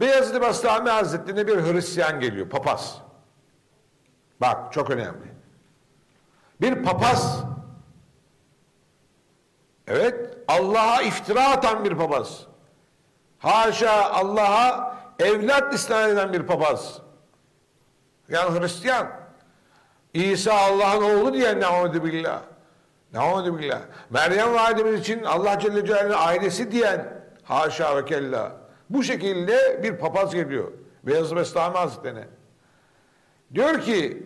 Beyazıt Bastami Hazretleri'ne bir Hristiyan geliyor, papaz. Bak çok önemli. Bir papaz. Evet, Allah'a iftira atan bir papaz. Haşa Allah'a evlat isnat eden bir papaz. Yani Hristiyan. İsa Allah'ın oğlu diyen ne'udü billah. Ne'udü billah. Meryem validemiz için Allah Celle Celaluhu'nun ailesi diyen haşa ve kella. Bu şekilde bir papaz geliyor. Beyazıt Bestami Hazretleri'ne. Diyor ki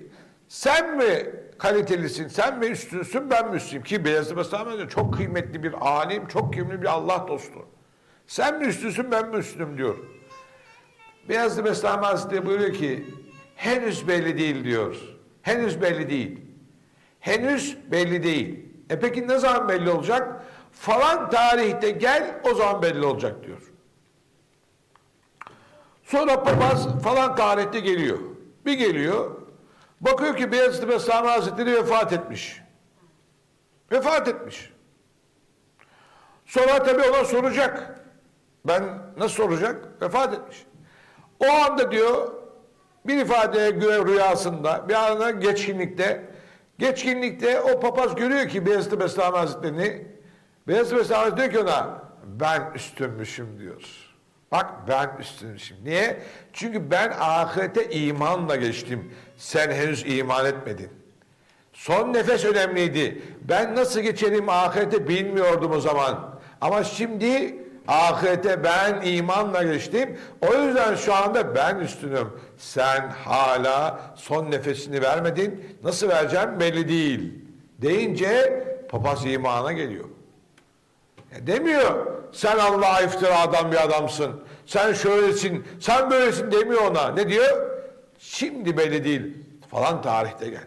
sen mi kalitelisin, sen mi üstünsün, ben mi üstüyüm? Ki Beyazıt Bestami Hazretleri çok kıymetli bir alim, çok kıymetli bir Allah dostu. Sen mi üstünsün, ben mi üstünüm diyor. Beyazıt Bestami Hazretleri buyuruyor ki henüz belli değil diyor. Henüz belli değil. Henüz belli değil. E peki ne zaman belli olacak? Falan tarihte gel o zaman belli olacak diyor. Sonra papaz falan tarihte geliyor. Bir geliyor. Bakıyor ki Beyazıt Bestami Hazretleri vefat etmiş. Vefat etmiş. Sonra tabii ona soracak. Ben nasıl soracak? Vefat etmiş. O anda diyor bir ifadeye göre rüyasında bir anda geçkinlikte geçkinlikte o papaz görüyor ki Beyazıt Bestami Hazretleri'ni Beyazıt Bestami Hazretleri diyor ki ona ben üstünmüşüm diyor. Bak ben üstünmüşüm. Niye? Çünkü ben ahirete imanla geçtim. Sen henüz iman etmedin. Son nefes önemliydi. Ben nasıl geçerim ahirete bilmiyordum o zaman. Ama şimdi ahirete ben imanla geçtim. O yüzden şu anda ben üstünüm. Sen hala son nefesini vermedin. Nasıl vereceğim belli değil. Deyince papaz imana geliyor. Ya demiyor sen Allah'a iftira atan bir adamsın. Sen şöylesin, sen böylesin demiyor ona. Ne diyor? Şimdi belli değil. Falan tarihte gel.